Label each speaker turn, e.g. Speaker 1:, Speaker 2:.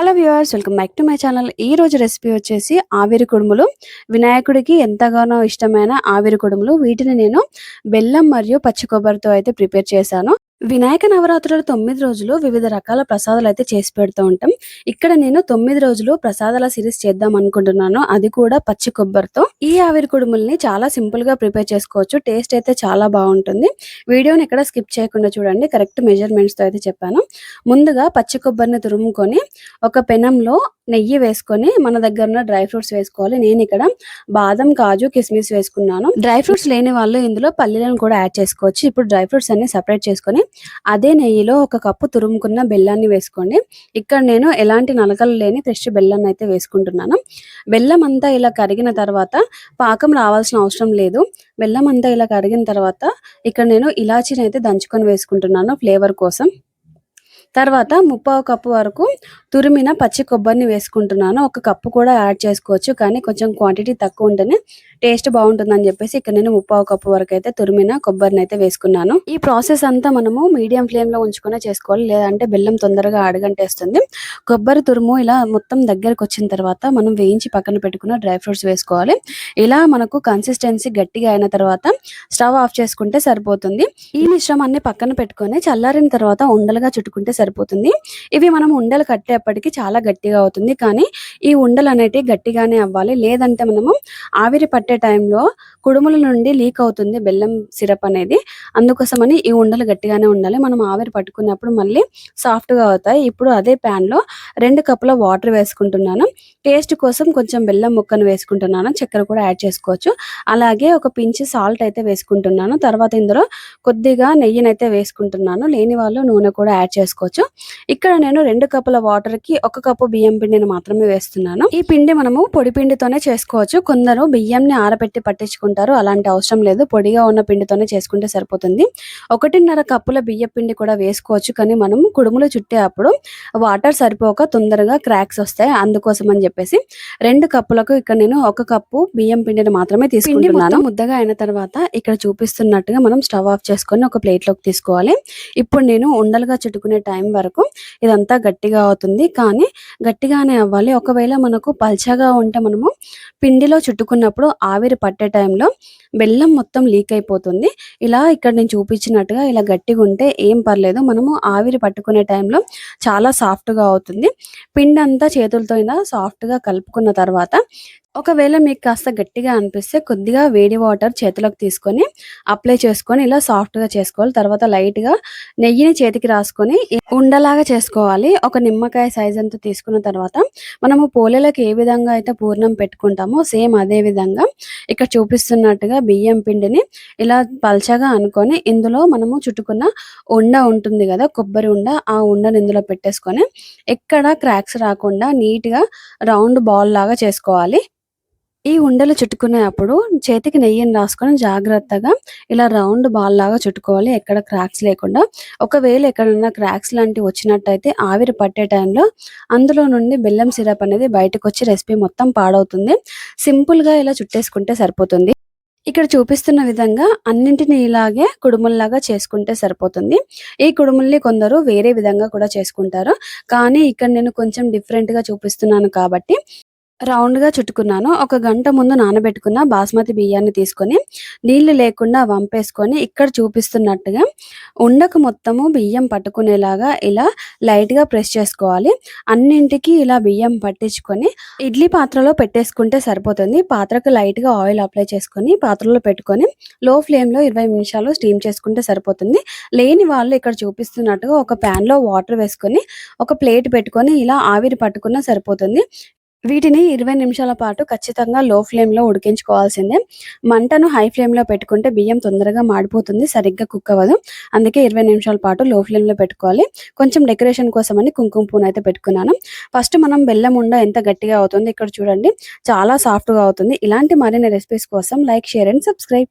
Speaker 1: Hello viewers welcome back to my channel. ఈ రోజు recipe వచ్చేసి ఆవిరి కుడుములు. వినాయకుడికి ఎంతగానో ఇష్టమైన ఆవిరి కుడుములు. వీటిని నేను బెల్లం మరియు పచ్చి కొబ్బరితో అయితే ప్రిపేర్ చేశాను. వినాయక నవరాత్రులు తొమ్మిది రోజులు వివిధ రకాల ప్రసాదాలు అయితే చేసి పెడుతూ ఉంటాం. ఇక్కడ నేను తొమ్మిది రోజులు ప్రసాదాల సిరీస్ చేద్దాం అనుకుంటున్నాను. అది కూడా పచ్చి కొబ్బరితో. ఈ ఆవిరి కుడుముల్ని చాలా సింపుల్గా ప్రిపేర్ చేసుకోవచ్చు. టేస్ట్ అయితే చాలా బాగుంటుంది. వీడియోని ఇక్కడ స్కిప్ చేయకుండా చూడండి. కరెక్ట్ మెజర్మెంట్స్తో అయితే చెప్పాను. ముందుగా పచ్చి కొబ్బరిని తురుముకొని ఒక పెనంలో నెయ్యి వేసుకొని మన దగ్గర ఉన్న డ్రై ఫ్రూట్స్ వేసుకోవాలి. నేను ఇక్కడ బాదం కాజు కిస్మిస్ వేసుకున్నాను. డ్రై ఫ్రూట్స్ లేని వాళ్ళు ఇందులో పల్లీలను కూడా యాడ్ చేసుకోవచ్చు. ఇప్పుడు డ్రై ఫ్రూట్స్ అన్ని సపరేట్ చేసుకొని అదే నెయ్యిలో ఒక కప్పు తురుముకున్న బెల్లాన్ని వేసుకోండి. ఇక్కడ నేను ఎలాంటి నలకలు లేని ఫ్రెష్ బెల్లాన్ని అయితే వేసుకుంటున్నాను. బెల్లం అంతా ఇలా కరిగిన తర్వాత పాకం రావాల్సిన అవసరం లేదు. బెల్లం అంతా ఇలా కరిగిన తర్వాత ఇక్కడ నేను ఇలాచీని అయితే దంచుకొని వేసుకుంటున్నాను ఫ్లేవర్ కోసం. తర్వాత ముప్పావు కప్పు వరకు తురిమిన పచ్చి కొబ్బరిని వేసుకుంటున్నాను. ఒక కప్పు కూడా యాడ్ చేసుకోవచ్చు కానీ కొంచెం క్వాంటిటీ తక్కువ ఉంటేనే టేస్ట్ బాగుంటుందని చెప్పేసి ఇక్కడ నేను ముప్పావు కప్పు వరకు అయితే తురిమిన కొబ్బరిని అయితే వేసుకున్నాను. ఈ ప్రాసెస్ అంతా మనము మీడియం ఫ్లేమ్లో ఉంచుకునే చేసుకోవాలి లేదంటే బెల్లం తొందరగా అడగంటేస్తుంది. కొబ్బరి తురుము ఇలా మొత్తం దగ్గరకు వచ్చిన తర్వాత మనం వేయించి పక్కన పెట్టుకున్న డ్రై ఫ్రూట్స్ వేసుకోవాలి. ఇలా మనకు కన్సిస్టెన్సీ గట్టిగా అయిన తర్వాత స్టవ్ ఆఫ్ చేసుకుంటే సరిపోతుంది. ఈ మిశ్రమాన్ని పక్కన పెట్టుకొని చల్లారిన తర్వాత ఉండలుగా చుట్టుకుంటే సరిపోతుంది. ఇవి మనం ఉండలు కట్టేప్పటికి చాలా గట్టిగా అవుతుంది. కానీ ఈ ఉండలు అనేటివి గట్టిగానే అవ్వాలి. లేదంటే మనము ఆవిరి పట్టే టైంలో కుడుముల నుండి లీక్ అవుతుంది బెల్లం సిరప్ అనేది. అందుకోసమని ఈ ఉండలు గట్టిగానే ఉండాలి. మనం ఆవిరి పట్టుకున్నప్పుడు మళ్ళీ సాఫ్ట్గా అవుతాయి. ఇప్పుడు అదే పాన్లో రెండు కప్పుల వాటర్ వేసుకుంటున్నాను. టేస్ట్ కోసం కొంచెం బెల్లం ముక్కను వేసుకుంటున్నాను. చక్కెర కూడా యాడ్ చేసుకోవచ్చు. అలాగే ఒక పించి సాల్ట్ అయితే వేసుకుంటున్నాను. తర్వాత ఇందులో కొద్దిగా నెయ్యినైతే వేసుకుంటున్నాను. లేని వాళ్ళు నూనె కూడా యాడ్ చేసుకోవచ్చు. ఇక్కడ నేను రెండు కప్పుల వాటర్కి ఒక కప్పు బియ్యం పిండిని మాత్రమే వేస్తున్నాను. ఈ పిండి మనము పొడి పిండితోనే చేసుకోవచ్చు. కొందరు బియ్యంని ఆరబెట్టి పట్టించుకుంటారు. అలాంటి అవసరం లేదు. పొడిగా ఉన్న పిండితోనే చేసుకుంటే సరిపోతుంది. ఒకటిన్నర కప్పుల బియ్య పిండి కూడా వేసుకోవచ్చు. కానీ మనం కుడుములు చుట్టే అప్పుడు వాటర్ సరిపోక తొందరగా క్రాక్స్ వస్తాయి. అందుకోసం అని చెప్పేసి రెండు కప్పులకు ఇక్కడ నేను ఒక కప్పు బియ్యం పిండిని మాత్రమే తీసుకుంటున్నాను. ముద్దగా అయిన తర్వాత ఇక్కడ చూపిస్తున్నట్టుగా మనం స్టవ్ ఆఫ్ చేసుకొని ఒక ప్లేట్లోకి తీసుకోవాలి. ఇప్పుడు నేను ఉండలుగా చుట్టుకునే టైం వరకు ఇదంతా గట్టిగా అవుతుంది. కానీ గట్టిగానే అవ్వాలి. ఒకవేళ మనకు పల్చగా ఉంటే మనము పిండిలో చుట్టుకున్నప్పుడు ఆవిరి పట్టే టైంలో బెల్లం మొత్తం లీక్ అయిపోతుంది. ఇలా ఇక్కడ నేను చూపించినట్టుగా ఇలా గట్టిగా ఉంటే ఏం పర్లేదు. మనము ఆవిరి పట్టుకునే టైంలో చాలా సాఫ్ట్గా అవుతుంది. పిండి అంతా చేతులతో అయినా సాఫ్ట్గా కలుపుకున్న తర్వాత ఒకవేళ మీకు కాస్త గట్టిగా అనిపిస్తే కొద్దిగా వేడి వాటర్ చేతిలోకి తీసుకొని అప్లై చేసుకొని ఇలా సాఫ్ట్గా చేసుకోవాలి. తర్వాత లైట్గా నెయ్యిని చేతికి రాసుకొని ఉండలాగా చేసుకోవాలి. ఒక నిమ్మకాయ సైజ్ అంతా తీసుకున్న తర్వాత మనము పోలేలకు ఏ విధంగా అయితే పూర్ణం పెట్టుకుంటామో సేమ్ అదే విధంగా ఇక్కడ చూపిస్తున్నట్టుగా బియ్యం పిండిని ఇలా పల్చగా అనుకొని ఇందులో మనము చుట్టుకున్న ఉండ ఉంటుంది కదా కొబ్బరి ఉండ ఆ ఉండను ఇందులో పెట్టేసుకొని ఎక్కడ క్రాక్స్ రాకుండా నీట్గా రౌండ్ బాల్ లాగా చేసుకోవాలి. ఈ ఉండలు చుట్టుకునే అప్పుడు చేతికి నెయ్యిని రాసుకొని జాగ్రత్తగా ఇలా రౌండ్ బాల్ లాగా చుట్టుకోవాలి. ఎక్కడ క్రాక్స్ లేకుండా. ఒకవేళ ఎక్కడన్నా క్రాక్స్ లాంటివి వచ్చినట్టయితే ఆవిరి పట్టే టైంలో అందులో నుండి బెల్లం సిరప్ అనేది బయటకు వచ్చి రెసిపీ మొత్తం పాడవుతుంది. సింపుల్గా ఇలా చుట్టేసుకుంటే సరిపోతుంది. ఇక్కడ చూపిస్తున్న విధంగా అన్నింటిని ఇలాగే కుడుముల్లాగా చేసుకుంటే సరిపోతుంది. ఈ కుడుముల్ని కొందరు వేరే విధంగా కూడా చేసుకుంటారు. కానీ ఇక్కడ నేను కొంచెం డిఫరెంట్గా చూపిస్తున్నాను కాబట్టి రౌండ్గా చుట్టుకున్నాను. ఒక గంట ముందు నానబెట్టుకున్న బాస్మతి బియ్యాన్ని తీసుకొని నీళ్ళు లేకుండా వంపేసుకొని ఇక్కడ చూపిస్తున్నట్టుగా ఉండకు మొత్తము బియ్యం పట్టుకునేలాగా ఇలా లైట్గా ప్రెస్ చేసుకోవాలి. అన్నింటికి ఇలా బియ్యం పట్టించుకొని ఇడ్లీ పాత్రలో పెట్టేసుకుంటే సరిపోతుంది. పాత్రకు లైట్గా ఆయిల్ అప్లై చేసుకొని పాత్రలో పెట్టుకొని లో ఫ్లేమ్లో ఇరవై నిమిషాలు స్టీమ్ చేసుకుంటే సరిపోతుంది. లేని వాళ్ళు ఇక్కడ చూపిస్తున్నట్టుగా ఒక ప్యాన్లో వాటర్ వేసుకొని ఒక ప్లేట్ పెట్టుకొని ఇలా ఆవిరి పట్టుకున్నా సరిపోతుంది. వీటిని ఇరవై నిమిషాల పాటు ఖచ్చితంగా లో ఫ్లేమ్లో ఉడికించుకోవాల్సిందే. మంటను హై ఫ్లేమ్లో పెట్టుకుంటే బియ్యం తొందరగా మాడిపోతుంది సరిగ్గా కుక్ అవ్వదు. అందుకే ఇరవై నిమిషాల పాటు లో ఫ్లేమ్లో పెట్టుకోవాలి. కొంచెం డెకరేషన్ కోసం అని కుంకుమ పూను అయితే పెట్టుకున్నాను. ఫస్ట్ మనం బెల్లం ఉండ ఎంత గట్టిగా అవుతుంది ఇక్కడ చూడండి. చాలా సాఫ్ట్గా అవుతుంది. ఇలాంటి మరిన్ని రెసిపీస్ కోసం లైక్ షేర్ అండ్ సబ్స్క్రైబ్.